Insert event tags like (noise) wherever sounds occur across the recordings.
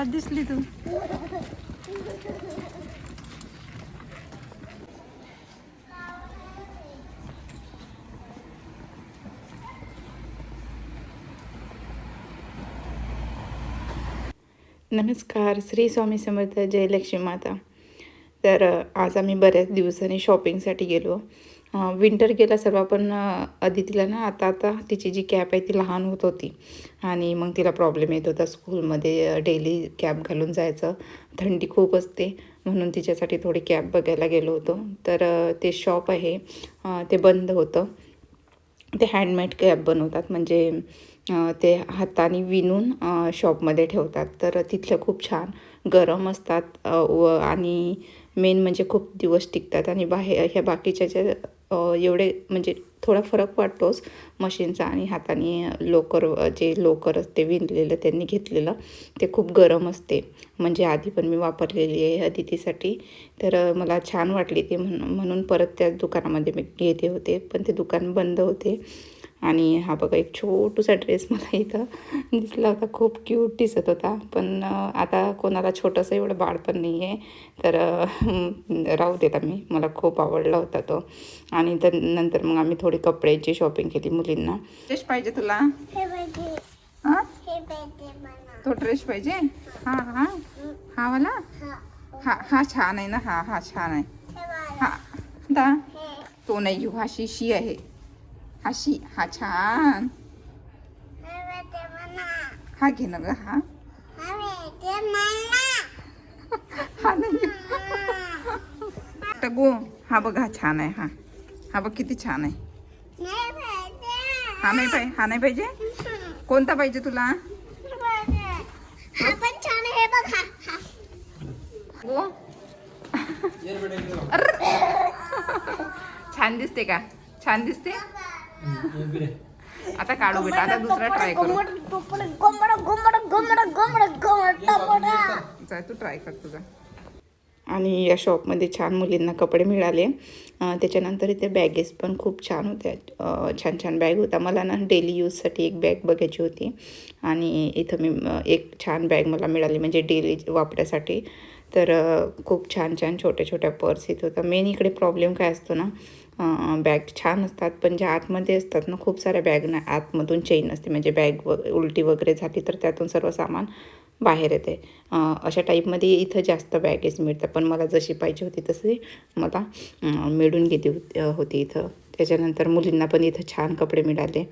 मला दिसली तू नमस्कार श्री स्वामी समर्थ जयलक्ष्मी माता. तर आज आम्ही बऱ्याच दिवसांनी शॉपिंगसाठी गेलो. विंटर गेला सर्व पण आधी अदितीला ना आता आता तिची जी कॅप आहे ती लहान होत होती. आणि मग तिला प्रॉब्लेम येत होता स्कूलमध्ये डेली कॅप घालून जायचं. थंडी खूप असते म्हणून तिच्यासाठी थोडी कॅप बघायला गेलो होतो. तर ते शॉप आहे ते बंद होतं. ते हँडमेड कॅप बनवतात म्हणजे ते हाताने विणून शॉपमध्ये ठेवतात. तर तिथलं खूप छान गरम असतात व आणि मेन म्हणजे खूप दिवस टिकतात. आणि बाहेर ह्या बाकीच्या ज्या एवढे म्हणजे थोडा फरक वाटतोच मशीनचा आणि हाताने लोकर जे लोकर असते विणलेलं त्यांनी घेतलेलं ते खूप गरम असते. म्हणजे आधी पण मी वापरलेली आहे अदितीसाठी. तर मला छान वाटली ती म्हणून म्हणून परत त्याच दुकानामध्ये मी घेते होते. पण ते दुकान बंद होते. आणि हा बघा एक छोटूसा ड्रेस मला इथं दिसला होता. खूप क्यूट दिसत होता. पण आता कोणाला छोटंसं एवढं बाळ पण नाही आहे तर राहू देता मी मला खूप आवडला होता तो. आणि तर नंतर मग आम्ही थोडी कपड्याची शॉपिंग केली मुलींना. ड्रेस पाहिजे तुला? हे हां? हे तो ड्रेस पाहिजे? हां हां? हा वाला? हा. हा हा छान आहे ना? हा हा छान आहे. हे हा. दा. तो नाही घेऊ हा शिशी आहे. हा शी हा छान. हे हा घे ना ग हा. हे हा नाही टगू हा बघ हा छान आहे हा. हा बघ किती छान आहे. हा नाही पाहिजे हा नाही पाहिजे? कोणता पाहिजे तुला? गो. छान दिसते का? छान दिसते? आता काढू बेटा आता दुसरा ट्राय करू. तू ट्राय कर तुझा. आणि या शॉपमध्ये छान मुलींना कपडे मिळाले. त्याच्यानंतर इथे बॅगेस पण खूप छान होत्या. छान छान बॅग होता. मला ना डेली यूजसाठी एक बॅग बघायची होती. आणि इथं मी एक छान बॅग मला मिळाली. म्हणजे डेली वापरासाठी. तर खूप छान छान छोट्या छोट्या पर्स येत होता. मेन इकडे प्रॉब्लेम काय असतो ना बॅग छान असतात पण ज्या आतमध्ये असतात ना खूप साऱ्या बॅग ना आतमधून चेन असते. म्हणजे बॅग व उलटी वगैरे झाली तर त्यातून सर्व सामान बाहेर येते. अशा टाईपमध्ये इथं जास्त बॅगेज मिळतात. पण मला जशी पाहिजे होती तशी मला मिळून गेली होती होती इथं. त्याच्यानंतर मुलींना पण इथं छान कपडे मिळाले.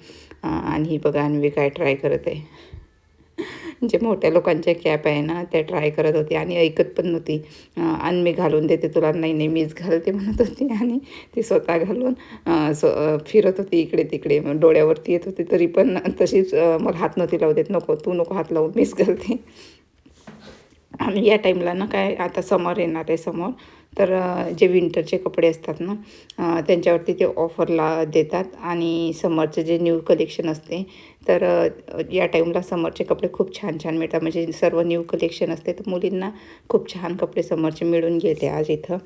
आणि ही बघा अन्वी काय ट्राय करत. आहे जे मोठ्या लोकांच्या कॅप आहे ना त्या ट्राय करत होती आणि ऐकत पण नव्हती. आणि मी घालून देते तुला. नाही नाही मीच घालते म्हणत होती आणि ती स्वतः घालून स स्व फिरत होती इकडे तिकडे. मग डोळ्यावरती येत होती तरी पण तशीच मला हात नव्हती लावू देत नको तू नको हात लावून मीच घालते. आणि या टाईमला ना काय आता समर येणार आहे समोर. तर जे विंटरचे कपडे असतात ना त्यांच्यावरती ते ऑफरला देतात आणि समरचं जे न्यू कलेक्शन असते तर या टाईमला समरचे कपडे खूप छान छान मिळतात. म्हणजे सर्व न्यू कलेक्शन असते तर मुलींना खूप छान कपडे समरचे मिळून गेले आज इथं.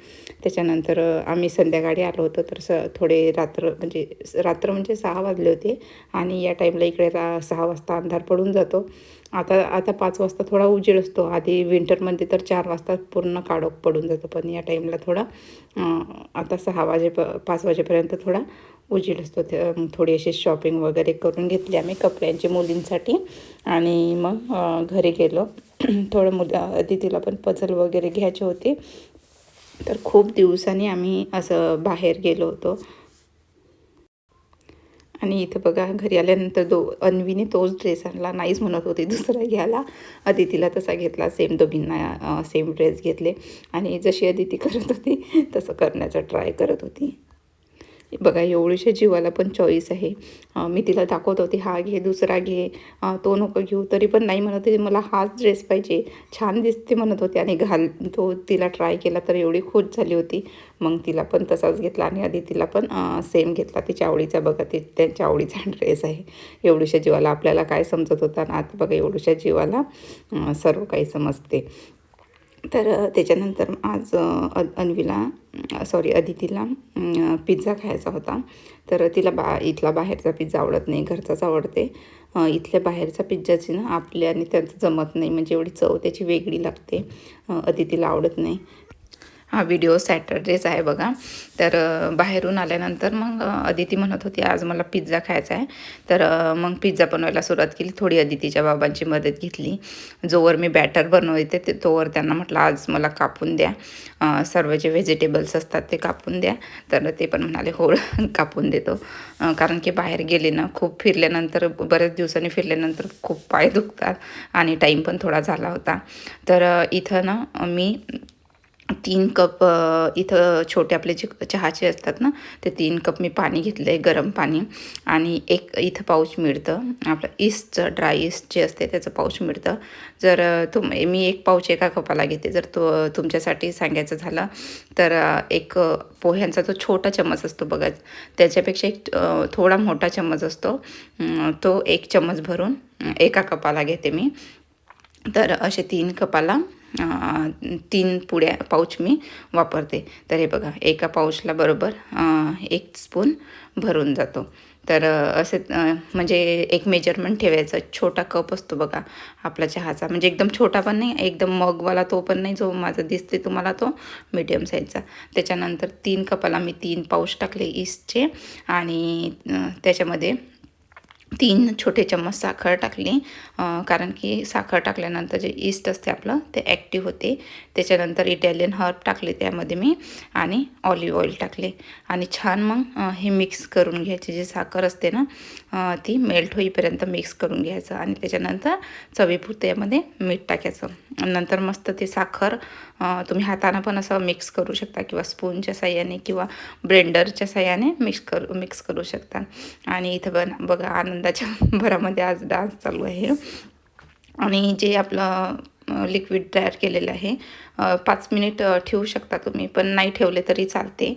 त्याच्यानंतर आम्ही संध्याकाळी आलो होतो तर स थोडे रात्र म्हणजे रात्र म्हणजे सहा वाजले होते आणि या टाईमला इकडे रा सहा वाजता अंधार पडून जातो. आता आता पाच वाजता थोडा उजेड असतो. आधी विंटरमध्ये तर चार वाजता पूर्ण काळोख पडून जातो पण या टाईमला थोडा आता सहा वाजे पाच वाजेपर्यंत थोडा उजेड असतो. ते थोडी अशी शॉपिंग वगैरे करून घेतली आम्ही कपड्यांची मुलींसाठी. आणि मग घरी गेलो. (clears throat) थोडं मुलं आधी तिला पण पझल वगैरे घ्यायचे होते. तर खूप दिवसांनी आम्ही असं बाहेर गेलो होतो. आणि इथं बघा घरी आल्यानंतर दो अन्वीने तोच ड्रेस आणला. नाहीच म्हणत होती दुसरा घ्यायला. अदितीला तसा घेतला. सेम दोघींना सेम ड्रेस घेतले. आणि जशी अदिती करत होती तसं करण्याचा ट्राय करत होती. बघा एवढीशा जीवाला पण चॉईस आहे. मी तिला दाखवत होती हा घे दुसरा घे तो नको घेऊ तरी पण नाही म्हणत होती. मला हाच ड्रेस पाहिजे छान दिसते म्हणत होती आणि घाल तो तिला ट्राय केला तर एवढी खुश झाली होती. मग तिला पण तसाच घेतला आणि आधी तिला पण सेम घेतला तिच्या आवडीचा. बघा ती त्यांच्या आवडीचा (laughs) ड्रेस आहे. एवढ्याशा जीवाला आपल्याला काय समजत होता ना आता बघा एवढ्याशा जीवाला सर्व काही समजते. तर त्याच्यानंतर आज अन्वीला सॉरी अदितीला पिझ्झा खायचा होता. तर तिला बा इथला बाहेरचा पिझ्झा आवडत नाही घरचाच आवडते. इथल्या बाहेरचा पिझ्झाची ना आपल्या आणि त्यांचं जमत नाही. म्हणजे एवढी चव त्याची वेगळी लागते. अदितीला आवडत नाही. हा व्हिडिओ सॅटर्डेच आहे बघा. तर बाहेरून आल्यानंतर मग अदिती म्हणत होती आज मला पिझ्झा खायचा आहे. तर मग पिझ्झा बनवायला सुरुवात केली. थोडी अदितीच्या बाबांची मदत घेतली. जोवर मी बॅटर बनवते ते तोवर त्यांना म्हटलं आज मला कापून द्या. सर्व जे व्हेजिटेबल्स असतात ते कापून द्या. तर ते पण म्हणाले होळ (laughs) कापून देतो. कारण की बाहेर गेले ना खूप फिरल्यानंतर बऱ्याच दिवसांनी फिरल्यानंतर खूप पाय दुखतात आणि टाईम पण थोडा झाला होता. तर इथं ना मी तीन कप इथं छोटे आपले जे चहाचे असतात ना ते तीन कप मी पाणी घेतलं आहे गरम पाणी. आणि एक इथं पाऊच मिळतं. आपलं ईस्टचं ड्राय ईस्ट जे असते त्याचं पाऊच मिळतं. जर तुम मी एक पाऊच एका कपाला घेते. जर तो तुमच्यासाठी सांगायचं झालं तर एक पोह्यांचा जो छोटा चम्मच असतो बघा. त्याच्यापेक्षा एक थोडा मोठा चम्मच असतो. तो एक चम्मच भरून एका कपाला घेते मी. तर असे तीन कपाला तीन पुड्या पाऊच मी वापरते. तर हे बघा एका पाऊचला बरोबर एक स्पून भरून जातो. तर असे म्हणजे एक मेजरमेंट ठेवायचं. छोटा कप असतो बघा आपला चहाचा. म्हणजे एकदम छोटा पण नाही एकदम मगवाला तो पण नाही जो माझा दिसते तुम्हाला तो मीडियम साईजचा त्याच्यानंतर तीन कपाला मी तीन पाऊच टाकले ईस्टचे आणि त्याच्यामध्ये तीन छोटे चम्मच साखर टाकली. कारण की साखर टाकल्यानंतर जे ईस्ट असते आपलं ते ॲक्टिव्ह होते. त्याच्यानंतर इटॅलियन हर्ब टाकले त्यामध्ये मी आणि ऑलिव्ह ऑइल टाकले. आणि छान मग हे मिक्स करून घ्यायचे जे साखर असते ना ती मेल्ट होईपर्यंत मिक्स करून घ्यायचं. आणि त्याच्यानंतर चवीपुरतं यामध्ये मीठ टाकायचं. नंतर मस्त ते साखर तुम्ही हातानं पण असं मिक्स करू शकता किंवा स्पूनच्या साह्याने किंवा ब्लेंडरच्या साह्याने मिक्स करू मिक्स करू शकता. आणि इथं बन बघा आनंदाच्या (laughs) भरामध्ये आज डान्स चालू आहे. आणि जे आपलं लिक्विड तयार केलेलं आहे पाच मिनिट ठेवू शकता तुम्ही पण नाही ठेवले तरी चालते.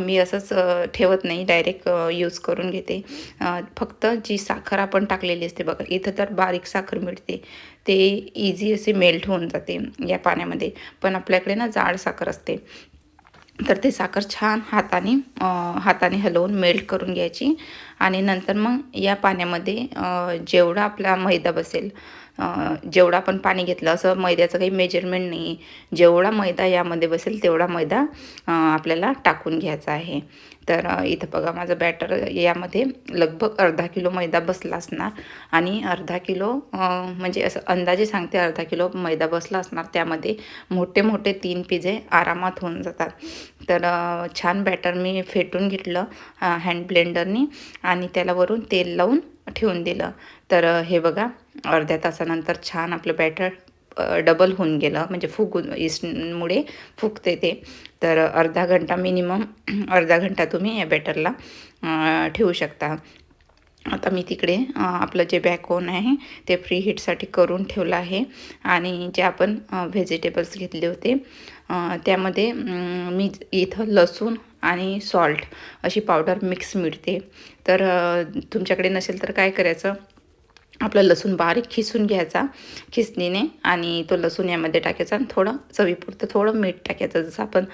मी असंच ठेवत नाही डायरेक्ट यूज करून घेते. फक्त जी साखर आपण टाकलेली असते बघा इथं तर बारीक साखर मिळते. ते इझी असे मेल्ट होऊन जाते या पाण्यामध्ये. पण आपल्याकडे ना जाड साखर असते. तर ते साखर छान हाताने हाताने हलवून मेल्ट करून घ्यायची. आणि नंतर मग या पाण्यामध्ये जेवढा आपला मैदा बसेल जेवढा आपण पाणी घेतलं असं मैद्याचं काही मेजरमेंट नाही. जेवढा मैदा यामध्ये बसेल तेवढा मैदा आपल्याला टाकून घ्यायचा आहे. तर इथं बघा माझं बॅटर यामध्ये लगभग अर्धा किलो मैदा बसला असणार आणि अर्धा किलो म्हणजे असं अंदाजे सांगते अर्धा किलो मैदा बसला असणार. त्यामध्ये मोठे मोठे तीन पिझे आरामात होऊन जातात. तर छान बॅटर मी फेटून घेतलं हँड ब्लेंडरनी आणि त्याला वरून तेल लावून ठेवून दिलं. तर हे बघा अर्ध्या तासानंतर छान आपलं बॅटर डबल होऊन गेलं. म्हणजे फुगून इस्टमुळे फुगते ते. तर अर्धा घंटा मिनिमम (clears throat) अर्धा घंटा तुम्ही या बॅटरला ठेवू शकता. आता मी तिकडे आपलं जे बॅकओन आहे ते फ्री हीटसाठी करून ठेवलं आहे. आणि जे आपण व्हेजिटेबल्स घेतले होते त्यामध्ये मी इथं लसूण आणि सॉल्ट अशी पावडर मिक्स मिळते. तर तुमच्याकडे नसेल तर काय करायचं? आपलं लसूण बारीक खिसून घ्यायचा खिसणीने आणि तो लसूण यामध्ये टाकायचा आणि थोडं चवीपुरतं थोडं मीठ टाकायचं. जसं आपण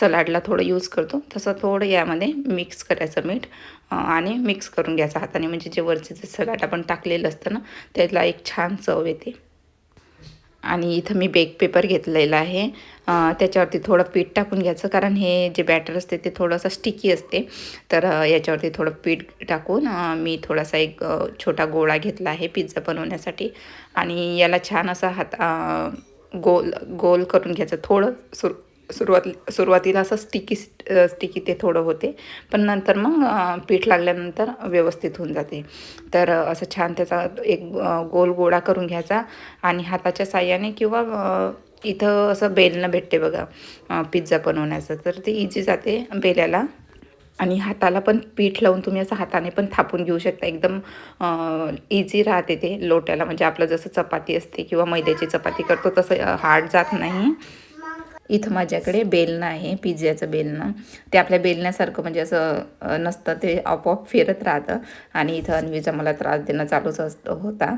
सलाडला थोडं यूज करतो तसं थोडं यामध्ये मिक्स करायचं मीठ आणि मिक्स करून घ्यायचं हाताने. म्हणजे जे वरचे जे सलाड आपण टाकलेलं असतं ना त्याला एक छान चव येते. आणि इथं मी बेक पेपर घेतलेला आहे. त्याच्यावरती थोडं पीठ टाकून घ्यायचं कारण हे जे बॅटर असते ते थोडंसं स्टिकी असते. तर याच्यावरती थोडं पीठ टाकून मी थोडासा एक छोटा गोळा घेतला आहे पिझ्झा बनवण्यासाठी. आणि याला छान असा हात गोल गोल करून घ्यायचं थोडं सुर सुरुवात सुरुवातीला असं स्टिकी स्टिकी ते थोडं होते. पण नंतर मग पीठ लागल्यानंतर व्यवस्थित होऊन जाते. तर असं छान त्याचा एक गोल गोळा करून घ्यायचा आणि हाताच्या साह्याने किंवा इथं असं बेलनं भेटते बघा पिझ्झा बनवण्याचं. तर ते इझी जाते बेल्याला. आणि हाताला पण पीठ लावून तुम्ही असं हाताने पण थापून घेऊ शकता. एकदम इझी राहते ते लोट्याला. म्हणजे आपलं जसं चपाती असते किंवा मैद्याची चपाती करतो तसं हार्ड जात नाही. इथं माझ्याकडे बेलणं आहे पिझ्झ्याचं बेलणं. ते आपल्या बेलण्यासारखं म्हणजे असं नसतं ते आपोआप फिरत राहतं. आणि इथं अन्वीचा मला त्रास देणं चालूच असतो होता.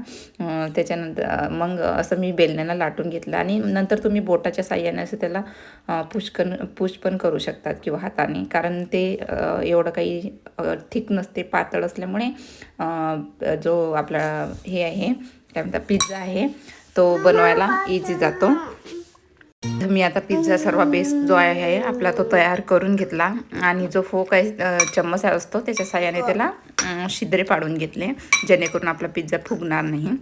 त्याच्यानंतर मग असं मी बेलण्याला लाटून घेतलं. आणि नंतर तुम्ही बोटाच्या साह्याने असं त्याला पुष्कन पुश पण करू शकतात किंवा हाताने. कारण ते एवढं काही थिक नसते पातळ असल्यामुळे जो आपला हे आहे काय म्हणतात पिझ्झा आहे तो बनवायला इझी जातो. तर मी आता पिझ्झा सर्व बेस जो आहे आपला तो तयार करून घेतला. आणि जो फोक आहे चम्मच असतो त्याच्या साह्याने त्याला शिद्रे पाडून घेतले जेणेकरून आपला पिझ्झा फुगणार नाही.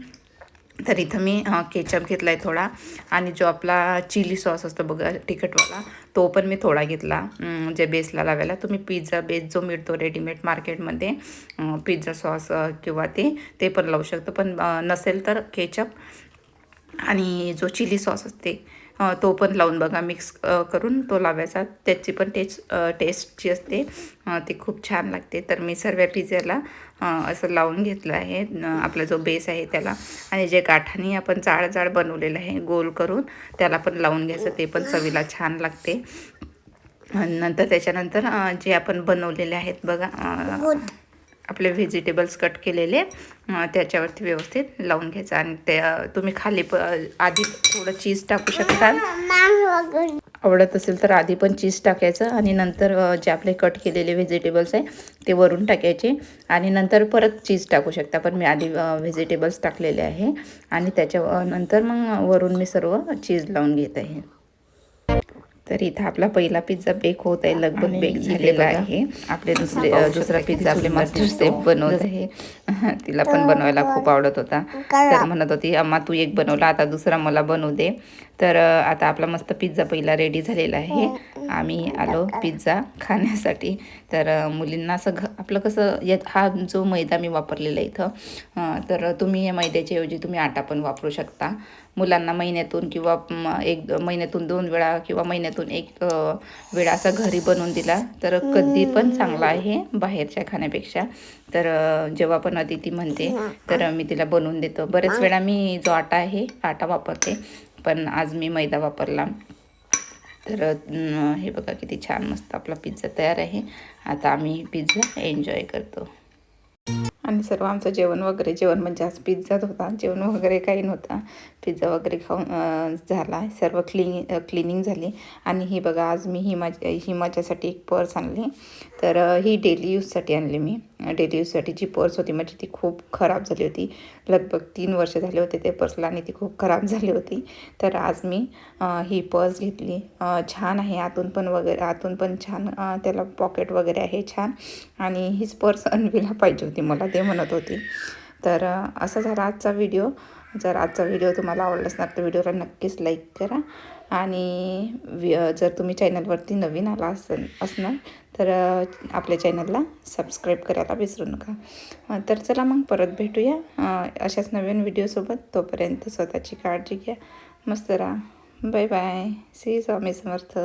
तर इथं मी केचप घेतला आहे थोडा. आणि जो आपला चिली सॉस असतो बघा तिखटवाला तो पण मी थोडा घेतला. जे बेसला लावायला. तुम्ही पिझ्झा बेस जो मिळतो रेडीमेड मार्केटमध्ये पिझ्झा सॉस किंवा ते ते पण लावू शकतो. पण नसेल तर केचप आणि जो चिली सॉस असते तो पण लावून बघा मिक्स करून तो लावायचा. त्याची पण टेस्ट टेस्ट जी असते. ती खूप छान लागते. तर मी सर्व पिझ्झ्याला असं लावून घेतलं आहे. आपला जो बेस आहे त्याला. आणि जे गाठाने आपण जाड जाड बनवलेलं आहे गोल करून त्याला पण लावून घ्यायचं. ते पण चवीला छान लागते. नंतर त्याच्यानंतर जे आपण बनवलेले आहेत बघा आपले व्हेजिटेबल्स कट केलेले त्याच्यावरती व्यवस्थित लावून घ्यायचं. आणि ते तुम्ही खाली प आधी थोडं चीज टाकू शकता आवडत असेल तर आधी पण चीज टाकायचं आणि नंतर जे आपले कट केलेले व्हेजिटेबल्स आहे ते वरून टाकायचे. आणि नंतर परत चीज टाकू शकता. पण मी आधी व्हेजिटेबल्स टाकलेले आहे. आणि त्याच्या नंतर मग वरून मी सर्व चीज लावून घेत आहे. तर इथं आपला पहिला पिझ्झा बेक होत आहे. लगभग बेक झालेला आहे. आपले दुसरे दुसरा पिझ्झा आपले मास्टर सेफ बनवत आहे. (laughs) तिला पण बनवायला खूप आवडत होता. तर म्हणत होती अम्मा तू एक बनवला आता दुसरा मला बनवू दे. तर आता आपला मस्त पिझ्झा पहिला रेडी झालेला आहे. आम्ही आलो पिझ्झा खाण्यासाठी. तर मुलींना असं घ आपलं कसं या हा जो मैदा मी वापरलेला इथं तर तुम्ही या मैद्याच्या ऐवजी तुम्ही आटा पण वापरू शकता. मुलांना महिन्यातून किंवा एक महिन्यातून दोन वेळा किंवा महिन्यातून एक वेळा असा घरी बनवून दिला तर कधी पण चांगला आहे बाहेरच्या खाण्यापेक्षा. तर जेव्हा पण अदिती म्हणते तर मी तिला बनवून देतो. बरेच वेळा मी जो आटा आहे आटा वापरते. पण आज मी मैदा वापरला. तर हे बघा किती छान मस्त आपला पिझ्झा तयार आहे. आता आम्ही पिझ्झा एन्जॉय करतो. आणि सर्व आमचं जेवण वगैरे जेवण म्हणजे आज पिझ्झाच होता. जेवण वगैरे काही नव्हता. पिझ्झा वगैरे खाऊन झाला. सर्व क्लिनि क्लिनिंग झाली. आणि ही बघा आज मी हिमा हिमाच्यासाठी एक पर्स आणली. तर ही डेली यूजसाठी आणली मी. डेली यूजसाठी जी पर्स होती माझी ती खूप खराब झाली होती. लगभग तीन वर्ष झाले होते ते पर्सला आणि ती खूप खराब (laughs) झाली होती. तर आज मी ही पर्स घेतली. छान आहे. आतून पण वगैरे आतून पण छान त्याला पॉकेट वगैरे आहे छान. आणि हीच पर्स (laughs) अनवीला पाहिजे होती मला ते म्हणत होती. तर असा झाला आजचा व्हिडिओ जर आजचा व्हिडिओ तुम्हाला आवडला असणार तर व्हिडिओला नक्कीच लाईक करा. आणि वि जर तुम्ही चॅनलवरती नवीन आला असन असणार तर आपल्या चॅनलला सबस्क्राईब करायला विसरू नका. तर चला मग परत भेटूया. अशाच नवीन व्हिडिओसोबत तोपर्यंत स्वतःची काळजी घ्या. मस्त राहा. Bye bye Shri Swami Samarth.